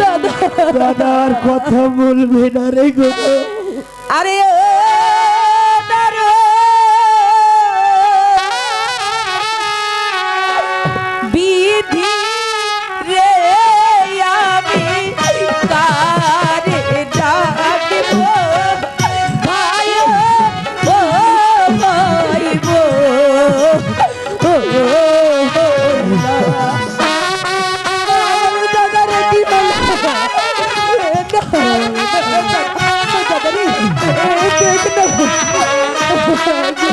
দাদা দাদার কথা বলবে না রে গো। আরে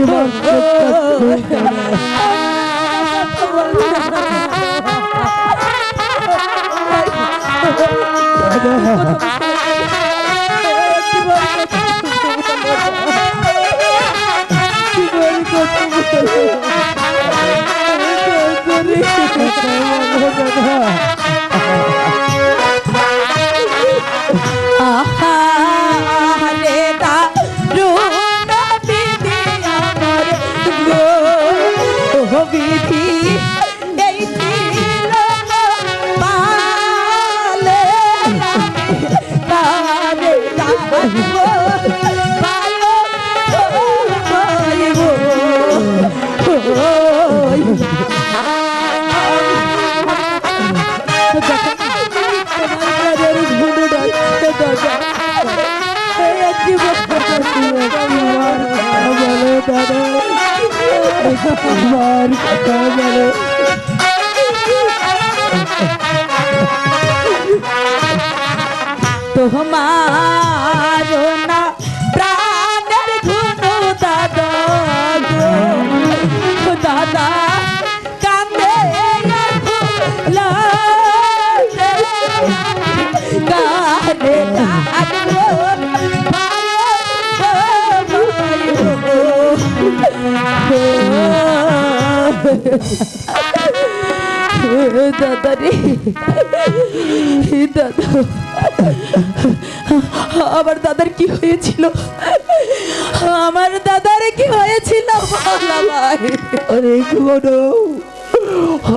দাদা আমার মার কথা বলো। তোমার না প্রাণের ধুনু দাদা দাদা কান্দে গানে আমার দাদার কি হয়েছিল? আমার দাদার কি হয়েছিল?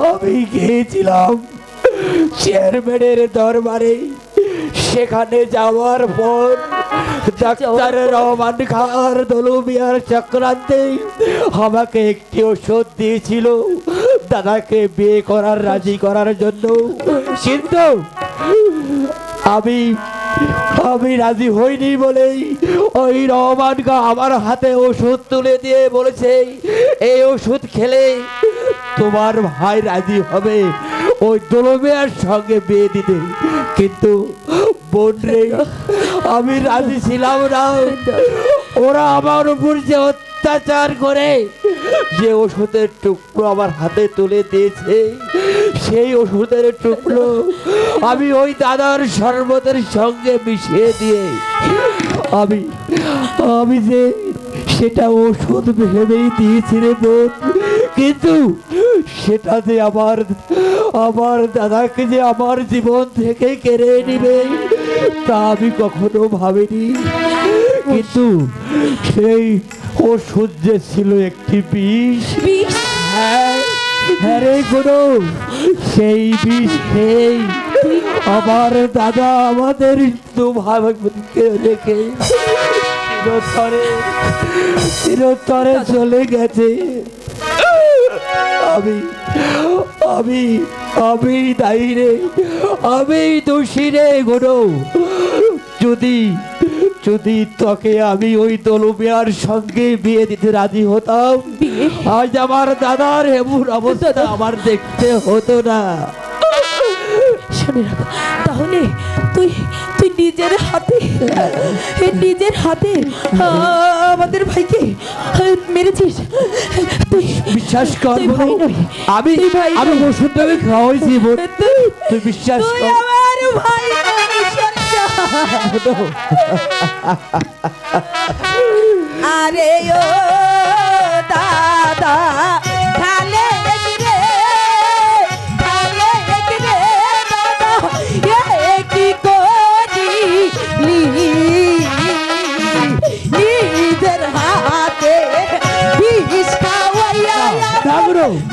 আমি গিয়েছিলাম চেয়ারম্যানের দরবারে। সেখানে যাওয়ার পর ডাক্তার রহমান খার দলুমিয়ার চক্রান্তে আমাকে একটি ওষুধ দিয়েছিল। দাদাকে বিয়ে করার রাজি করার জন্য। কিন্তু আমি আমি রাজি হইনি বলেই ওই রহমান গা আমার হাতে ওষুধ তুলে দিয়ে বলেছে এই ওষুধ খেলে তোমার ভাই রাজি হবে। ওই দোলমিয়ার সঙ্গে বিয়ে দিতে। কিন্তু বোন রে। আমি রাজি ছিলাম না। ওরা আমার উপর যে অত্যাচার করে, যে ওষুধের টুকরো আমার হাতে তুলে দিয়েছে, সেই ওষুধের টুকরো আমি ওই দাদার শরবতের সঙ্গে মিশিয়ে দিয়ে আমি আমি যে সেটা ওষুধ ভেবেই দিয়েছি রে বোন, কিন্তু সেটা যে আমার আমার দাদাকে যে আমার জীবন থেকে কেড়ে নিবে তা আমি কখনো ভাবিনি। কিন্তু সেই ও যে ছিল একটি বিষ। হ্যাঁ হ্যাঁ রে গুরু সেই বিষ খেয়েই আমার দাদা আমাদের দু ভাবকে রেখে চিরতরে চিরতরে চলে গেছে। আমি আমি আমি দায়ী রে আমি দোষী রে গুরু। যদি যদি তোকে আমি ওই দলুমিয়ার সঙ্গে বিয়ে দিতে রাজি হতাম আজ আমার দাদার এমন অবস্থা আমার দেখতে হতো না। তাহলে তুই নিজের হাতে নিজের হাতে আমাদের ভাইকে মেরেছিস। বিশ্বাস কর ভাই আমি ভাই আমি ওষুধ খাওয়াইছি তুই বিশ্বাস কর। আরে ও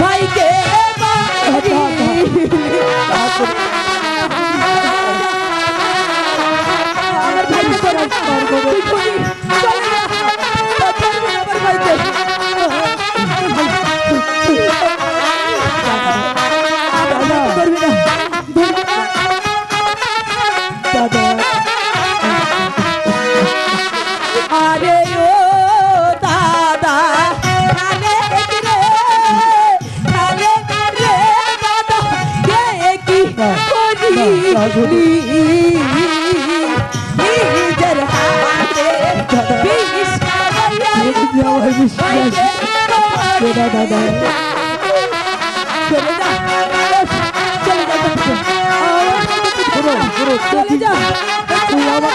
ভাইকে ভয় বিশ্বাস দাদা দাদা। চলে যা। চলে যা চলে যা। চলে যা।